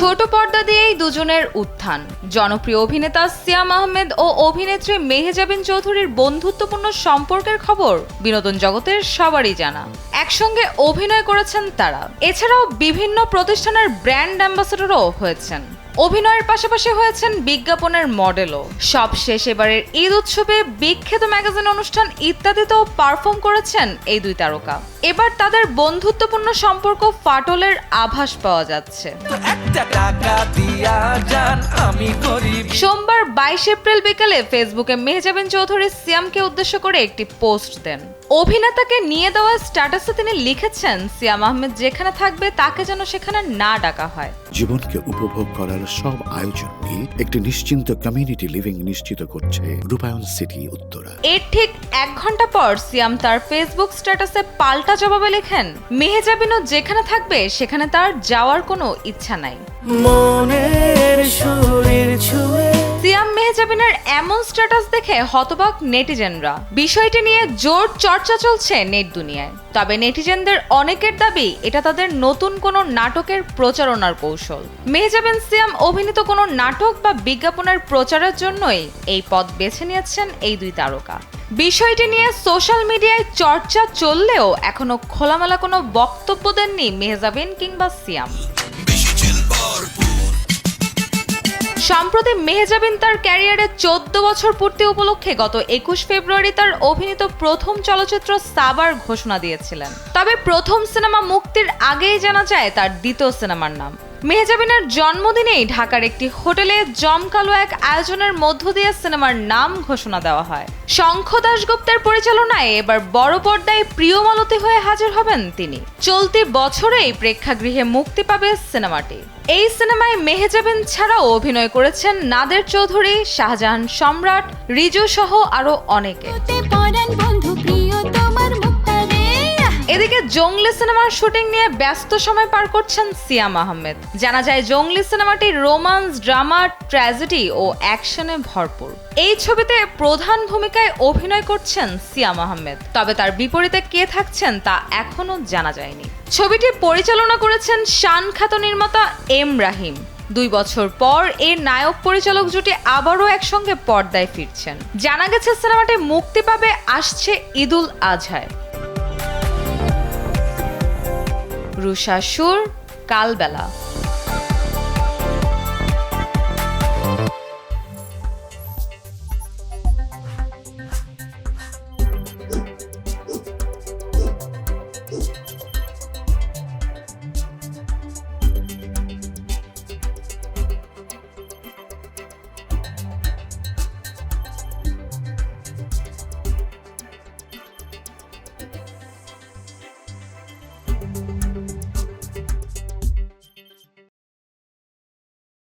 ছোট পর্দা দিয়েই দুজনের উত্থান। জনপ্রিয় অভিনেতা সিয়াম আহমেদ ও অভিনেত্রী মেহেজাবিন চৌধুরীর বন্ধুত্বপূর্ণ সম্পর্কের খবর বিনোদন জগতের সবারই জানা। একসঙ্গে অভিনয় করেছেন তারা। এছাড়াও বিভিন্ন প্রতিষ্ঠানের ব্র্যান্ড অ্যাম্বাসেডরও হয়েছেন। অভিনয়ের পাশাপাশি হয়েছেন বিজ্ঞাপনের মডেলও। সব শেষ এবারের ঈদ উৎসবে বিখ্যাত ম্যাগাজিন অনুষ্ঠান ইত্যাদিতেও পারফর্ম করেছেন এই দুই তারকা। এবার তাদের বন্ধুত্বপূর্ণ সম্পর্ক ফাটলের আভাস পাওয়া যাচ্ছে। সোমবার বাইশ এপ্রিল বিকালে ফেসবুকে মেহজাবিন চৌধুরী সিয়ামকে উদ্দেশ্য করে একটি পোস্ট দেন। অভিনেতাকে নিয়ে দেওয়া স্ট্যাটাসে তিনি লিখেছেন সিয়াম আহমেদ যেখানে থাকবে তাকে যেন সেখানে না ডাকা হয়। জীবনকে উপভোগ করার সব আয়োজন একটি নিশ্চিন্ত কমিউনিটি লিভিং নিশ্চিত করছে রূপায়ণ সিটি উত্তরা। এর ঠিক এক ঘণ্টা পর সিয়াম তার ফেসবুক স্ট্যাটাসে পাল্টা জবাবে লেখেন মেহেজাবিনও যেখানে থাকবে সেখানে তার যাওয়ার কোনো ইচ্ছা নাই। মনের সুরের ছুঁয়ে সিয়াম মেহজাবিনের এমন স্ট্যাটাস দেখে হতবাক নেটিজেনরা। বিষয়টি নিয়ে জোর চর্চা চলছে নেট দুনিয়ায়। তবে নেটিজেনদের অনেকের দাবি, এটা তাদের নতুন কোনো নাটকের প্রচারণার কৌশল। মেহজাবিন সিয়াম অভিনীত কোনো নাটক বা বিজ্ঞাপনের প্রচারের জন্যই এই পথ বেছে নিয়েছেন এই দুই তারকা। বিষয়টি নিয়ে সোশ্যাল মিডিয়ায় চর্চা চললেও এখনও খোলামেলা কোনো বক্তব্য দেননি মেহজাবিন কিংবা সিয়াম। সম্প্রতি মেহজাবিন তার ক্যারিয়ারে চোদ্দ বছর পূর্তি উপলক্ষে গত একুশ ফেব্রুয়ারি তার অভিনীত প্রথম চলচ্চিত্র সাবার ঘোষণা দিয়েছিলেন। তবে প্রথম সিনেমা মুক্তির আগেই জানা যায় তার দ্বিতীয় সিনেমার নাম। মেহজাবিনের জন্মদিনেই ঢাকার একটি হোটেলে জমকালো এক আয়োজনের মধ্য দিয়ে সিনেমার নাম ঘোষণা দেওয়া হয়। শঙ্খ দাশগুপ্তের পরিচালনায় এবার বড় পর্দায় প্রিয়মালতি হয়ে হাজির হবেন তিনি। চলতি বছরেই প্রেক্ষাগৃহে মুক্তি পাবে সিনেমাটি। এই সিনেমায় মেহেজাবিন ছাড়াও অভিনয় করেছেন নাদের চৌধুরী, শাহজাহান সম্রাট, রিজু সহ আরও অনেকে। জঙ্গলি সিনেমার শুটিং নিয়ে ব্যস্ত সময় পার করছেন সিয়াম আহমেদ। জানা যায়, জঙ্গলি সিনেমাটি রোমান্স, ড্রামা, ট্র্যাজেডি ও অ্যাকশনে ভরপুর। এই ছবিতে প্রধান ভূমিকায় অভিনয় করছেন সিয়াম আহমেদ। তবে তার বিপরীতে কে থাকছেন তা এখনও জানা যায়নি। ছবিটি পরিচালনা করেছেন শান খ্যাত নির্মাতা এম রাহিম। দুই বছর পর এর নায়ক পরিচালক জুটি আবারও একসঙ্গে পর্দায় ফিরছেন। জানা গেছে, সিনেমাটি মুক্তি পাবে, আসছে ঈদুল আজহায়। রুষা সুর কালবেলা।